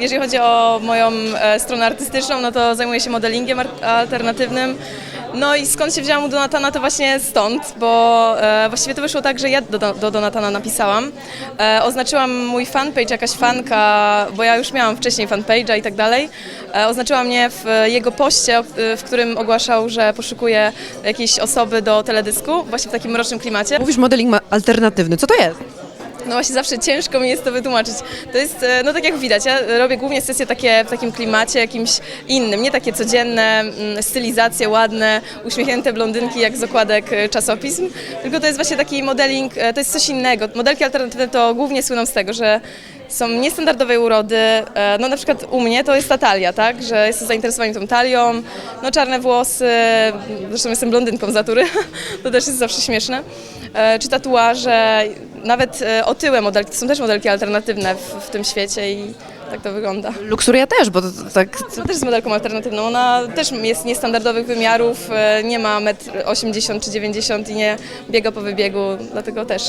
Jeżeli chodzi o moją e, stronę artystyczną, no to zajmuję się modelingiem alternatywnym. No i skąd się wzięłam u Donatana, to właśnie stąd, bo e, właściwie to wyszło tak, że ja do, do Donatana napisałam. E, oznaczyłam mój fanpage, jakaś fanka, bo ja już miałam wcześniej fanpage'a i tak dalej. Oznaczyła mnie w jego poście, w którym ogłaszał, że poszukuje jakiejś osoby do teledysku, właśnie w takim mrocznym klimacie. Mówisz modeling alternatywny, co to jest? No właśnie zawsze ciężko mi jest to wytłumaczyć. To jest, e, no tak jak widać, ja robię głównie sesje takie w takim klimacie jakimś innym, nie takie codzienne, mm, stylizacje ładne, uśmiechnięte blondynki jak z okładek e, czasopism, tylko to jest właśnie taki modeling, e, to jest coś innego. Modelki alternatywne to głównie słyną z tego, że są niestandardowej urody, e, no na przykład u mnie to jest ta talia, tak, że jestem zainteresowani tą talią, no czarne włosy, zresztą jestem blondynką z natury, to też jest zawsze śmieszne, e, czy tatuaże, nawet e, otyłe modelki, to są też modelki alternatywne w, w tym świecie i tak to wygląda. Luksuria też, bo to, to tak... Ona też jest modelką alternatywną, ona też jest niestandardowych wymiarów, nie ma 1,80 m czy 90 i nie biega po wybiegu, dlatego też.